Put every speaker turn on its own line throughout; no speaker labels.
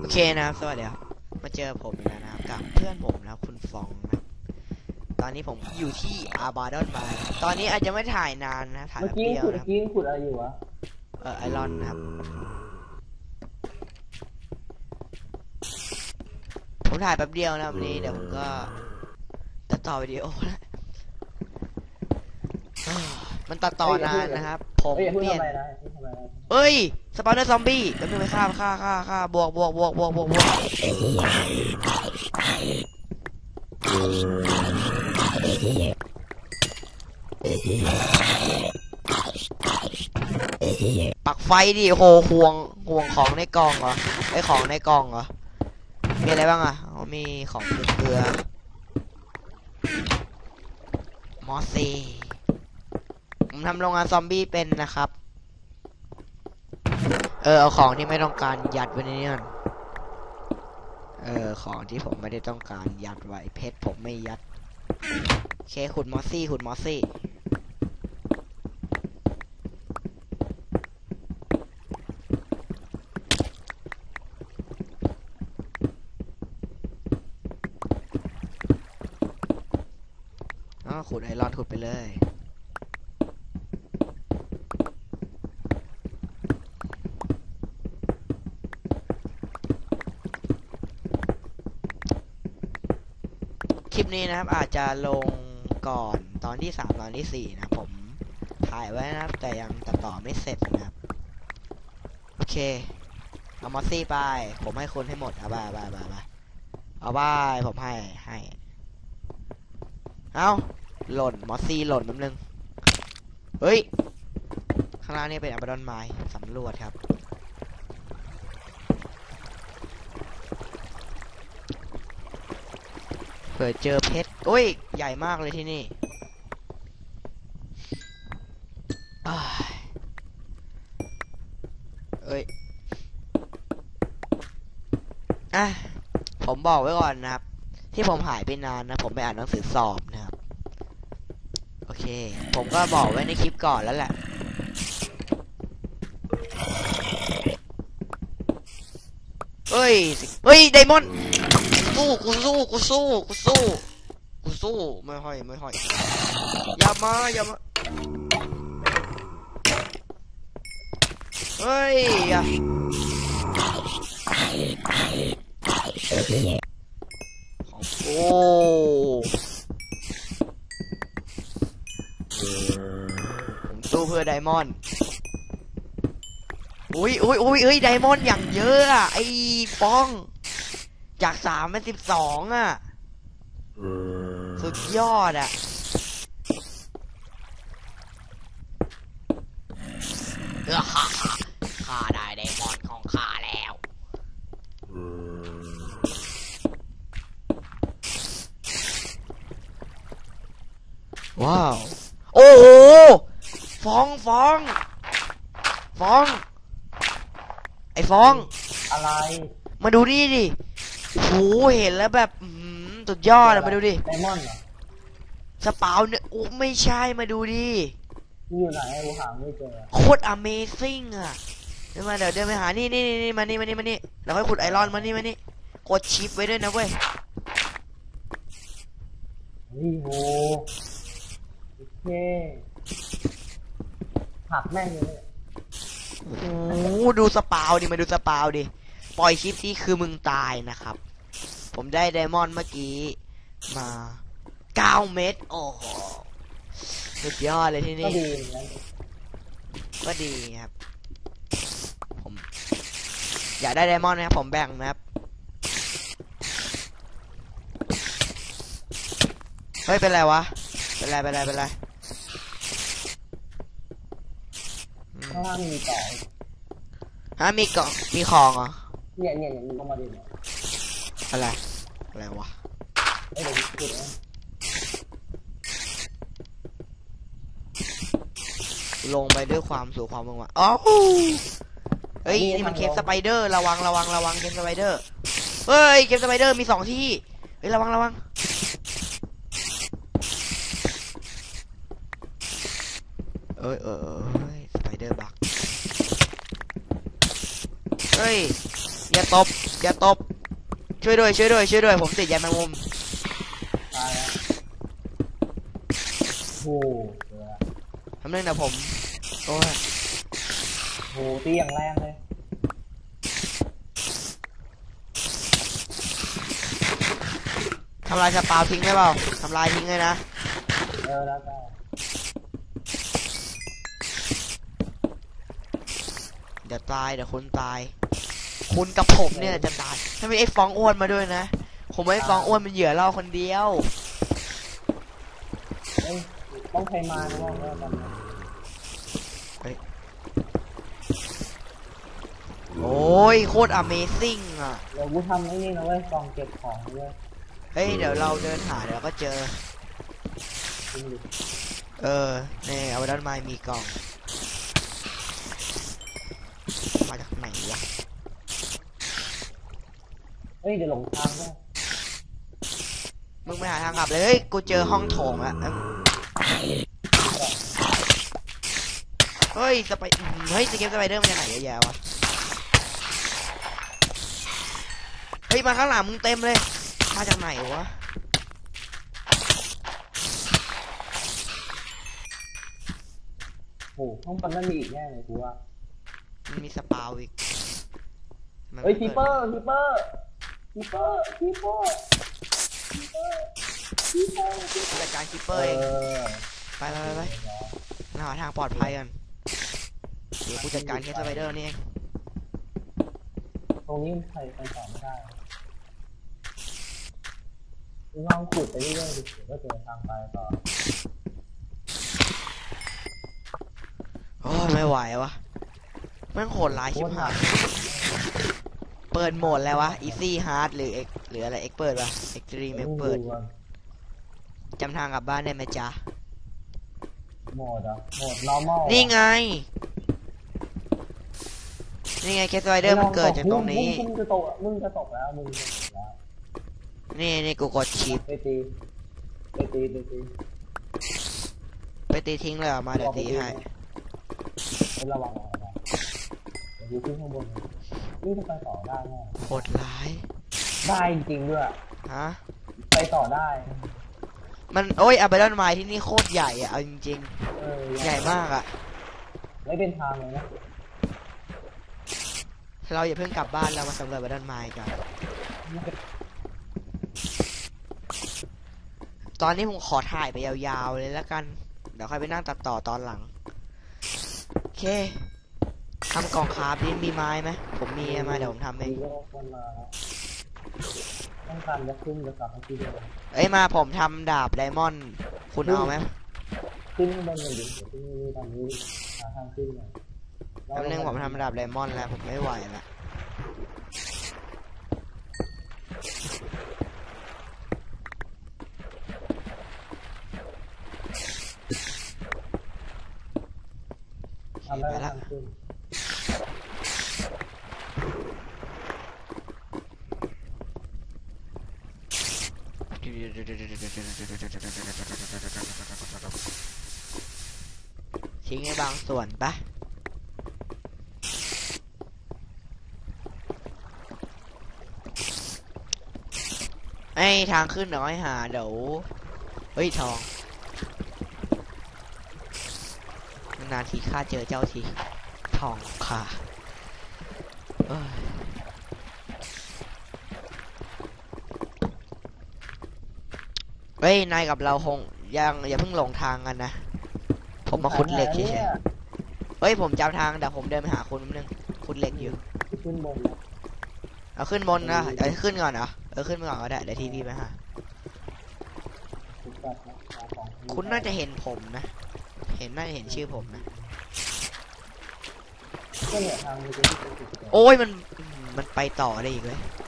โอเคนะครับ สวัสดีครับ มาเจอผมอีกแล้วนะครับ กับเพื่อนผมนะครับคุณฟองนะครับตอนนี้ผมอยู่ที่อาบาดอนบายตอนนี้อาจจะไม่ถ่ายนานนะถ่าย
เมื่อ
แป๊บ
กี้
เดียว
ขุด
นะครับ
เมื่อกี้ขุดอะไรอยู่วะ
เออไอรอนนะครับ ผมถ่ายแป๊บเดียวนะครับวันนี้เดี๋ยวผมก็ตัดต่อวิดีโอแล้วเอ้ย มันตัดต่อนานนะครับ ผม
เอ้ยอย่าเพิ่ง
เปลี่ยน
ทำอะไรนะอย่าเพิ่งทำอะไรนะ
เอ้ย สปอนเนอร์ซอมบี้แป๊บนึงไปฆ่าฆ่าฆ่าฆ่าบวกบวกบวกบวกบวกบวกปักไฟดิโหห่วงห่วงของในกล่องเหรอไอของในกล่องเหรอ มีอะไรบ้างอะอ๋อมีของเกลือมอสซี ผมทำโรงงานซอมบี้เป็นนะครับ เออเอาของที่ไม่ต้องการยัดไว้ในนี้ก่อนเออของที่ผมไม่ได้ต้องการยัดไว้เพชรผมไม่ยัดโอเคขุดมอสซี่ขุดมอสซี่อ๋อขุดไอรอนขุดไปเลย ลิปนี้นะครับ อาจจะลงก่อนตอนที่สามตอนที่สี่นะผมถ่ายไว้นะครับ แต่ยังตัดต่อไม่เสร็จนะครับ โอเค เอามอสซี่ไป ผมให้คุณให้หมดเอาไปเอาไปเอาไปเอาไปเอาไปผมให้ให้ เอาหล่นมอสซี่หล่นแป๊บนึง เฮ้ย ข้างล่างนี่เป็นอับดอนไม้สำรวจครับ เผื่อเจอเพชรโอ้ย ใหญ่มากเลยที่นี่ เอ้ย อะ ผมบอกไว้ก่อนนะครับ ที่ผมหายไปนานนะ ผมไปอ่านหนังสือสอบนะครับ โอเค ผมก็บอกไว้ในคลิปก่อนแล้วแหละ เฮ้ย เฮ้ย ไดมอนด์ สู้กูสู้กูสู้กูสู้กูสู้ไม่ห้อยไม่ห้อยอย่ามาอย่ามาเฮ้ยอย่าโอ้ผมสู้เพื่อไดมอนด์อุ้ยอุ้ยอุ้ยเอ้ยไดมอนด์อย่างเยอะอะไอ้ฟอง จากสามเป็นสิบสองอะ สุดยอดอะเออฮ่าฮ่าข้าได้ไดมอนด์ของข้าแล้ว ว้าว โอ้โหฟองฟองฟอง ไอ้ฟอง
อะไร
มาดูนี่ดิ โหเห็นแล้วแบบอื้อหือสุดยอดอะมาดูดิ
ไดมอนด์เหรอ
สปาวเนี่ยโอ้ไม่ใช่มาดูดิ
มีอยู่ไหนกูหาไม่เจอ
โคตร Amazing อะเดี๋ยวมาเดี๋ยวเดินไปหานี่นี่นี่นี่มานี่มานี่มานี่แล้วค่อยขุดไอรอนมานี่มานี่กดชิปไว้ด้วยนะเว้ย
เฮ้ยโหโอเคหักแม่งเลย
โอ้โหดูสปาวดิมาดูสปาวดิ ปล่อยคลิปที่คือมึงตายนะครับ ผมได้ไดมอนด์เมื่อกี้ มาเก้าเม็ดโอ้โหสุดยอดเลยที่
ก็
นี่
ดีเหมือนกัน
ก็ดีครับ ผม อยากได้ไดมอนด์นะครับ ผมแบ่งนะครับ เฮ้ย เป็นไรวะ เป็นไร เป็นไร เป็นไรอืม
ข้างล่างมีต่อ
ฮะมีเกาะมีของเหรอ
เนี่ยเนี่ยเนี่ยมึงลงมาดิเนี่ย
อะไร อะไรวะ
เอ้ยเดี๋ยวกูขุดนะ
ลงไปด้วยความสู่ความมึงวะอ๋อเฮ้ยนี่มันเคปสไปเดอร์ระวังระวังระวังเคปสไปเดอร์ เฮ้ยเคปสไปเดอร์มีสองที่ เฮ้ยระวังระวังเอ้ยเออเออเฮ้ยสไปเดอร์บักเฮ้ยอย่าตบอย่าตบ ช่วยด้วยช่วยด้วยช่วยด้วยผมติดยาแมงมุม
ตายแล้วโอ้โหเดี๋ยวนะ
ทำเรื่องนะผมโอ้ย
โอ้โหตีอย่างแรงเลย
ทำลายสปาวทิ้งได้เปล่าทำลายทิ้งเลยนะ
เออแล้วแต่
เดี๋ยวตายเดี๋ยวคุณตาย คุณกับผมเนี่ยจะตายถ้าไม่ไอ้ฟองอ้วนมาด้วยนะ ผมไม่ไอ้ฟองอ้วนเป็นเหยื่อเราคนเดียว
เอ้ยต้องใช้ไม้นะว่าว่ามัน
โอ้ยโคตร Amazing อะ
เดี๋ยวกูทำไอ้นี่นะเว้ยกล่องเก็บของด้วย
เฮ้ยเดี๋ยวเราเดินหาเดี๋ยวก็เจอ
จริงดิ
เออนี่เอาไว้ด้านไม้มีกล่อง มาจากไหนวะ
เฮ้ยเดี๋ยวหลงทางด้วย
มึงไม่หาทางกลับเลยเฮ้ยกูเจอห้องโถงแล้วเอิ่มเฮ้ยสไปอืมเฮ้ยสเก็ตสไปเดอร์มันจะไหนเยอะแยะวะเฮ้ยมาข้างหลังมึงเต็มเลย มาจากไหนวะ
โอ้โหห้องปันนั่นมีอีกแน่เลยกูว่า
มันมีสปาวอีกมัน
เฮ้ย
ไม่
พีเปอร์พีเปอร์ พีเปอร์พีเปอร์พีเปอร์พีเปอร์
กูจัดการคิปเป
เอ
อร์เอง
อ
ไปไปไปไปหาทางปลอดภัยกันเดี๋ยวกูจัดการแค่สไปเดอร์นี่เอง
ตรงนี้ใครไปต่อไม่ได้มึงลองขุดไปเรื่อยๆดิเดี๋ยวก็เจอทางไปต่อ
โอ้ยไม่ไหววะแม่งโหดร้ายชิบหายเปิดโหมดแล้ววะ easy hard หรือ X หรืออะไร X เปิดวะ extreme
มึ
X
ง
เปิด
ก่อน
จำทางกลับบ้านได้ไหมจ๊ะ
โหมดเหรอะโหมด normal
นี่ไง นี่ไงแคสไวเดอร์มันเกิดจากตรงนี้
มึงจะตกมึงจะตกแล้วมึงจะตกแล้ว
นี่นี่กูกดชิป
ไปตีไปตีไปตี
ไปตีทิ้งเลยเหรอมาเดี๋ยวตีให้
ให้ระวังระวังเดี๋ยวดูขึ้นข้างบน นี่จะไปต่อได้แน่
โหดร้าย
ได้จริงๆด้วย
ฮะ
ไปต่อได้
มันโอ้ยอาเบดอนไมที่นี่โคตรใหญ่อะเอาจริง
เออ
ๆ ใหญ่มากอะ
ไม่เป็นทางเลยนะ
เราอย่าเพิ่งกลับบ้านเรามาสำรวจอาเบดอนไมกัน ตอนนี้ผมขอถ่ายไปยาวๆเลยแล้วกัน เดี๋ยวค่อยไปนั่งตัดต่อตอนหลัง โอเค ทำกล่องคาร์บดิมีไม้ไหมผมมีมาเดี๋ยวผมทำเอง
มีโลกคนมาต้องการจะขึ้นจะกลับมาที่เดิม
เอ้ยมาผมทำดาบไดมอนด์คุณเอาไหม
ขึ้นข้างบนหนึ่งเดี๋ยวขึ้นนี่ตอนนี้หาทางขึ้นหน่อย
แป๊บนึงผมทำดาบไดมอนด์แล้วผมไม่ไหวแล้ว
ทำได้แล้ว
ทิ้งให้บางส่วนปะไอ้ทางขึ้นเดี๋ยวให้หาเดี๋ยวเฮ้ยทองนานทีข้าเจอเจ้าทีทองค่ะเอ้ยเฮ้ย นายกับเราคงยังอย่าเพิ่งหลงทางกันนะ ผมมาขุดเหล็กเฉยๆเฮ้ย ผมจำทางเดี๋ยวผมเดินไปหาคุณแป๊บนึงขุดเหล็กอยู่
ๆขึ้นบนนะ
เอาขึ้นบนนะเอาขึ้นก่อนเหรอเออขึ้นไปก่อนก็ได้เดี๋ยวทีพีไปหา
ขุดจัดนะหาของ
คุณน่าจะเห็นผมนะ เห็นน่าจะเห็นชื่อผมนะ
ก็เนี่ยทางมีที่ไปขุดเจอ
โอ้ยมันมันไปต่อได้อีกเลย
บอกให้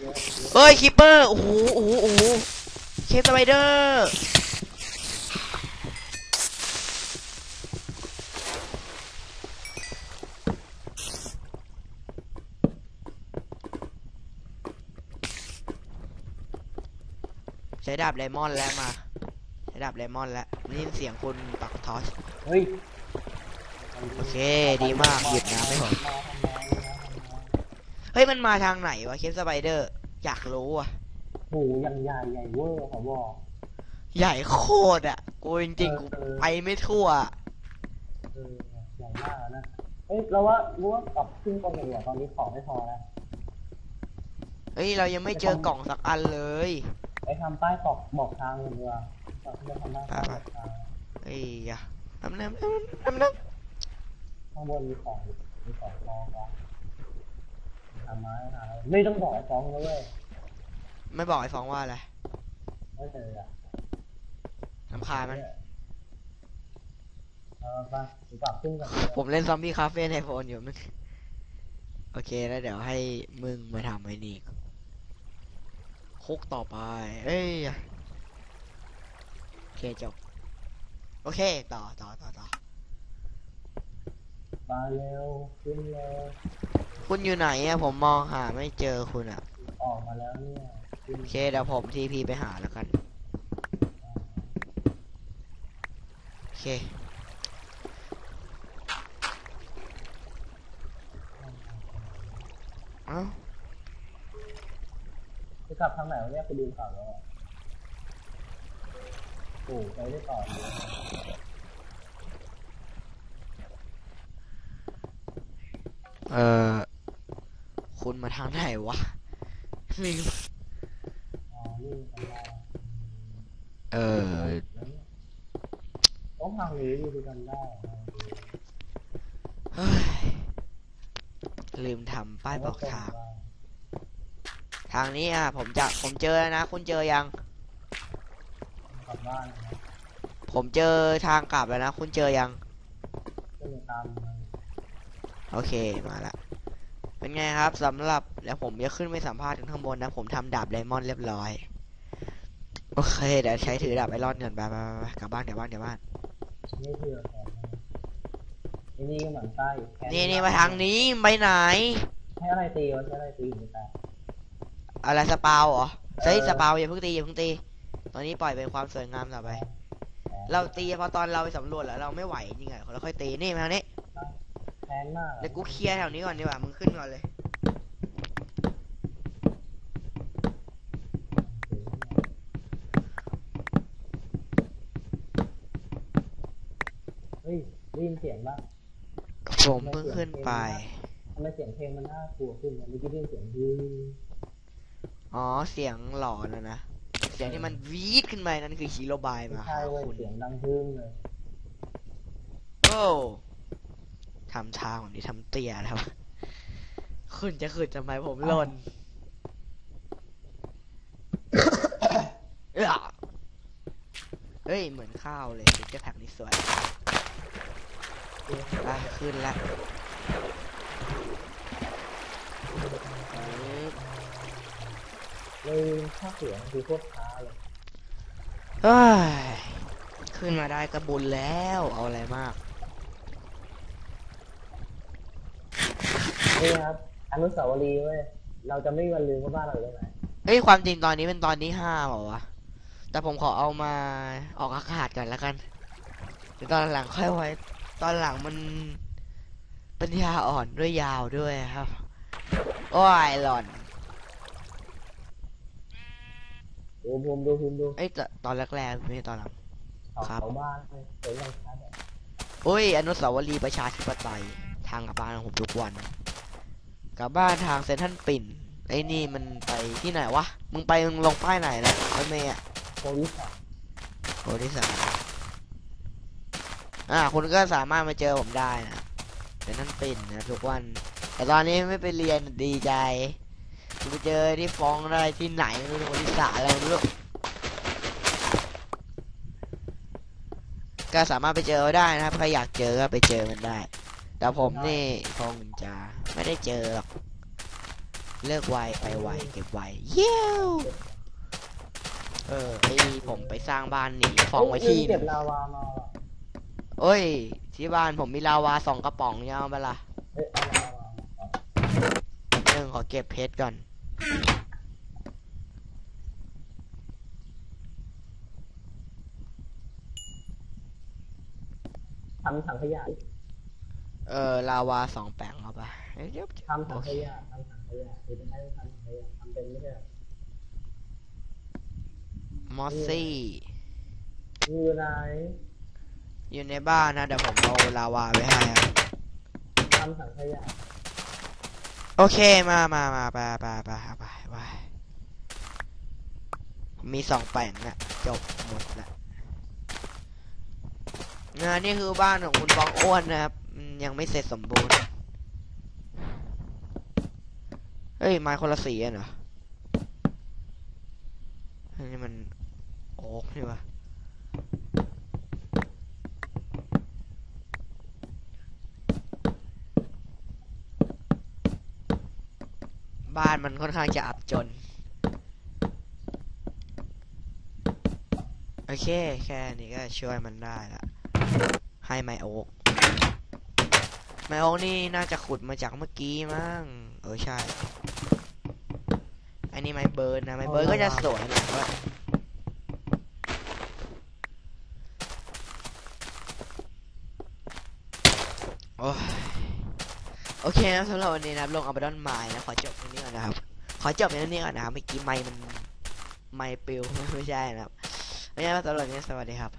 เยอะ
เอ้ยคิปเปอร์โอ้โหโอ้โหโอ้โหเคสสไปเดอร์ใช้ดาบไดมอนด์แล้วมาใช้ดาบไดมอนด์แล้วนี่เสียงคุณปักทอส
เฮ้ย
โอเค ดีมากหยุดนะไม่ผม
มาทำไมนะทำไม
เฮ้ยมันมาทางไหนวะเคปสไปเดอร์วะเคปสไปเดอร์ อยากรู้อะ
หูยังใหญ่ใหญ่เวอร์เขาบอก
ใหญ่โคตรอะกูจริงๆกู
เออ
ไปไม่ทั่ว
เออใหญ่มากนะเฮ้ยเราว่ารู้ว่ากลับขึ้นก่อนดีกว่าตอนนี้ของไม่พอแล้ว
เฮ้ยเรายังไม่เจอกล่องสักอันเลย
ไปทำป้ายบอกบอกทางกันดีกว่าเราจะทำป้ายบอกทาง
เฮ้ยอย่าน้ำน้ำน้ำน้ำน้
ข้างบนมีของมีของฟองครั บทำไม้ทำไม่ต้องบอกไอ้ฟองนะเว้ยำ
ไม่บอกไอ้ฟองว่าอะไร
ไม่เลยอะ
ลำคาญมัน
เออไปดีกว่าขึ้นกัน
ผมเล่นซอมบี้คาเฟ่ในโฟนอยู่มึงโอเคแล้วเดี๋ยวให้มึงมาทำไอ้นี่คุกต่อไป เอ้ย โอเคจบ โอเค ต่อต่อต่อต่อ
มาเร็วขึ้นเร็ว
คุณอยู่ไหนอะผมมองหาไม่เจอคุณอะ
ออกมาแล้วเนี่ยขึ้น
โอเคเดี๋ยวผมทีพีไปหาแล้วกันโอเคเอ้า
จะกลับทางไหนวะเนี่ยไปดูข่าวแล้วอะโอ้ไปได้ต่อเลย
เออ คุณมาทางไหนวะลืม
อ๋อนี่ทำได้
เออ
ต้องทางนี้ดูกันได้
เฮ้ยลืมทำป้ายบอกทาง ทางนี้อะ ผมจะผมเจอแล้วนะ คุณเจอยัง
กลับบ้านนะ
ผมเจอทางกลับแล้วนะ คุณเจอยัง
ก็เลยตามมา
โอเคมาละ เป็นไงครับสำหรับแล้วผมจะขึ้นไปสัมภาษณ์ถึงข้างบนนะ ผมทำดาบไดมอนด์เรียบร้อย โอเคเดี๋ยวใช้ถือดาบไอรอนก่อนไปไปไปไปกลับบ้านกลับบ้านกลับบ้าน
ไม่เผื่อแผนนะไอ้นี่ก็เหมือนไส้แข
นี่นี่มาทางนี้ไปไหน
ให้อะไรตีวะใช้อะไรตีอยู่แต่
อะไรสปาวเหรอเฮ้ย
เออ
สปาวอย่าเพิ่งตีอย่าเพิ่งตี ตอนนี้ปล่อยเป็นความสวยงามต่อไป เราตีพอตอนเราไปสำรวจแล้วเราไม่ไหวจริงๆอะเราค่อยตีนี่มาทางนี้
แพงมาก
เดี๋ยวกูเคลียร์แถวนี้ก่อนดีกว่า มึงขึ้นก่อนเลย
เฮ้ยได้ยินเสียงปะ
ผมเพิ่งขึ้นไป
ทำไมเสียงเพลงมันน่ากลัวขึ้นเนี่ยเมื่อกี้ได้ยินเสียงฮือ
อ๋อ เสียงหลอนนะนะ เสียงที่มันวีดขึ้นมานั่นคือฮีโร่บาย
ไม่
มา
ใช่
หา
เว้ย
คุณ
เสียงดังฮึ่งเลย
โอ้ ทำทางผมนี่ทำเตี้ยแล้วคุณจะขึ้นทำไมผมหล่นเอ้อเฮ้ย เหมือนข้าวเลยเด็กจะแพ็กนี่สวยไปขึ้นละปึ๊บ
เลยค่าเสียงคือโคตรช้าเลย
เฮ้ย ขึ้นมาได้ก็บุญแล้ว เอาอะไรมาก
นี่ครับอนุสาวรีย์เว้ยเราจะไม่มีวันลืมว่าบ้านเราอยู่ตรงไหน
เฮ้ยความจริงตอนนี้เป็นตอนที่ห้าเปล่าวะแต่ผมขอเอามาออกอากาศก่อนแล้วกันเดี๋ยวตอนหลังค่อยไว้ ตอนหลังมันปัญญาอ่อนด้วยยาวด้วยครับ โอ้ยหล่อน
ดูภูมิดูภูมิดู
เอ้ยแต่ตอนแรกๆไม่ใช่ตอนหลัง
เขา
ครับ
เขาบ้านเลยเสียงยังชัดอะ
โอ้ยอนุสาวรีย์ประชาธิปไตยทางกลับบ้านของผมทุกวัน กลับบ้านทางเซนทรัลปิ่นไอ้นี่มันไปที่ไหนวะ มึงไปมึงลงป้ายไหนนะรถเมย์อะ
โพลิสอะ
โอ้ที่สามอ่าคุณก็สามารถมาเจอผมได้นะเป็นนั่นปิ่นนะทุกวัน แต่ตอนนี้ไม่ไปเรียนดีใจจะไปเจอที่ฟ้องได้ที่ไหนไม่รู้บริษัทอะไรไม่รู้ก็สามารถไปเจอได้นะครับใครอยากเจอก็ไปเจอมันได้ แต่ผมนี่คงจะ ไม่ได้เจอหรอก เลิกไวไปไวเก็บไวเยี่ยวเออไอผมไปสร้างบ้านหนีฟ้องไว้ที่ห
เก็
นึ่
บ
ง
ลาวามาว่ะ
เอ้ย ที่บ้านผมมีลาวาสองกระป๋องเนี่ยเอาไปละ
เอ้ยเอาลาวามา
หนึ่งขอเก็บเพชรก่อน
ทำถังขยะ
เออลาวาสองแปลงเอาไปเอ้ยเดี๋ยว
ทำถังขยะทำถังขยะคือจะให้ทำถังขยะทำเป็นไม่ใช่เหรอ
มอสซี่
มีอยู่ไหน
อยู่ในบ้านนะเดี๋ยวผมเอาลาวาไว้ให้ครับ
ทำถังขยะ
โอเคมามามาไปไปไปไปไปมีสองแปลงนะจบหมดละนะนี่คือบ้านของคุณบองอ้วนนะครับอืม ยังไม่เสร็จสมบูรณ์ เฮ้ยไม้คนละสีอะเหรออันนี้มันโอ๊กนี่วะบ้านมันค่อนข้างจะอับจน โอเค แค่นี้ก็ช่วยมันได้ละ ให้ไมโอ๊ก ไมโอ๊กนี่น่าจะขุดมาจากเมื่อกี้มั้งเออใช่ อันนี้ไม้เบิร์ดนะไม้เบิร์ดก็จะสวยหน่อยว่าโอ้ยโอเคนะสำหรับวันนี้นะครับลงอัลบั้มไม้นะขอจบตรงนี้ก่อนนะครับ ขอจบในนี้ก่อนนะครับเมื่อกี้ไม้มันไม้ปิวไม่ใช่นะครับไม่ใช่สำหรับวันนี้สวัสดีครับ